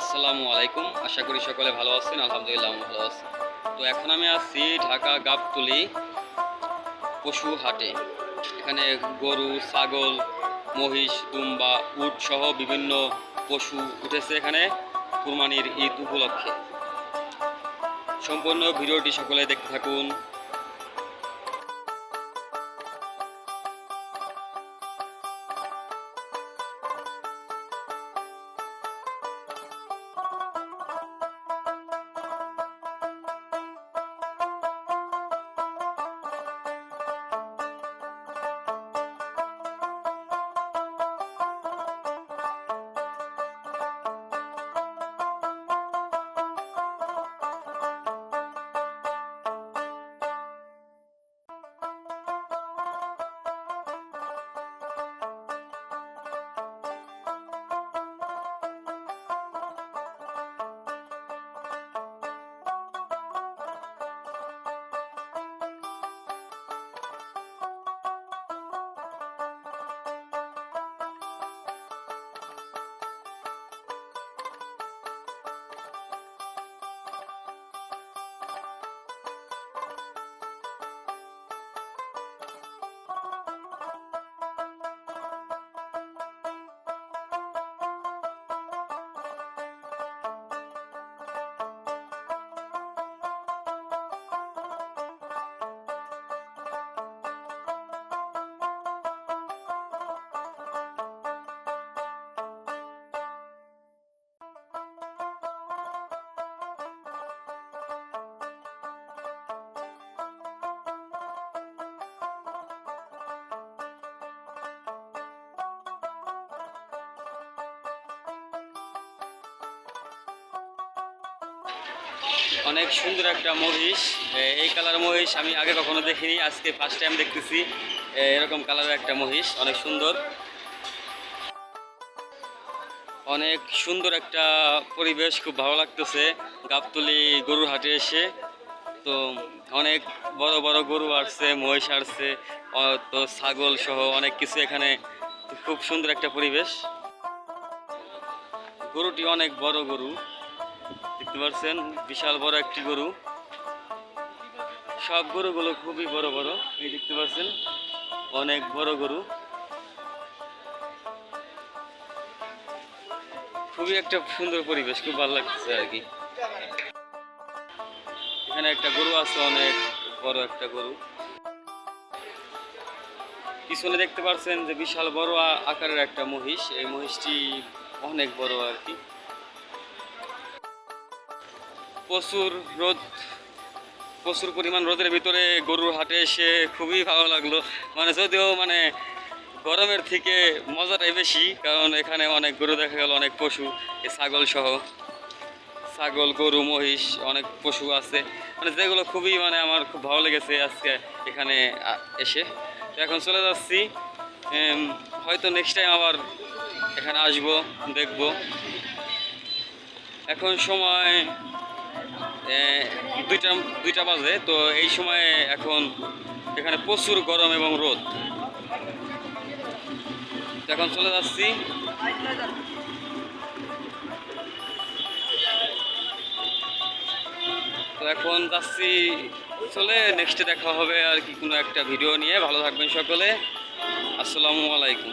আসসালামু আলাইকুম। আশা করি সকলে ভালো আছেন, আলহামদুলিল্লাহ আমি ভালো আছি। তো এখন আমি আছি ঢাকা গাবতলি পশু হাটে। এখানে গরু, ছাগল, মহিষ, দুম্বা, উট সহ বিভিন্ন পশু উঠেছে এখানে কুরবানির ঈদ উপলক্ষে। সম্পূর্ণ ভিডিওটি সকলে দেখতে থাকুন। অনেক সুন্দর একটা মহিষ। এই কালার মহিষ আমি আগে কখনো দেখিনি, আজকে ফার্স্ট টাইম দেখতেছি। এরকম কালারের একটা মহিষ, অনেক সুন্দর। অনেক সুন্দর একটা পরিবেশ, খুব ভালো লাগতেছে। গাবতলি গরুর হাটে এসে, তো অনেক বড় বড় গরু আসছে, মহিষ আসছে তো ছাগল সহ অনেক কিছু এখানে, খুব সুন্দর একটা পরিবেশ। গরুটি অনেক বড় গরু। দেখতে পাচ্ছেন বিশাল বড় একটি গরু। সব গরুগুলো খুবই বড় বড়, এই দেখতে পাচ্ছেন অনেক বড় গরু। খুবই একটা সুন্দর পরিবেশ, খুব ভালো লাগতেছে আর কি। এখানে একটা গরু আছে, অনেক বড় একটা গরু। পিছনে দেখতে পাচ্ছেন যে বিশাল বড় আকারের একটা মহিষ, এই মহিষটি অনেক বড় আর কি। প্রচুর রোদ, প্রচুর পরিমাণ রোদের ভিতরে গরুর হাটে এসে খুবই ভালো লাগল। মানে যদিও মানে গরমের থেকে মজাটাই বেশি, কারণ এখানে অনেক গরু দেখা গেল, অনেক পশু, এই ছাগল সহ। ছাগল, গরু, মহিষ, অনেক পশু আছে। মানে যেগুলো খুবই মানে আমার খুব ভালো লেগেছে আজকে এখানে এসে। তো এখন চলে যাচ্ছি হয়তো নেক্সট টাইম আবার এখানে আসব, দেখব। এখন সময় দুইটা দুইটা বাজে, তো এই সময়ে এখন এখানে প্রচুর গরম এবং রোদ। এখন চলে যাচ্ছি। তো এখন যাচ্ছি, চলে নেক্সটে দেখা হবে আর কি কোনো একটা ভিডিও নিয়ে। ভালো থাকবেন সকলে। আসসালামু আলাইকুম।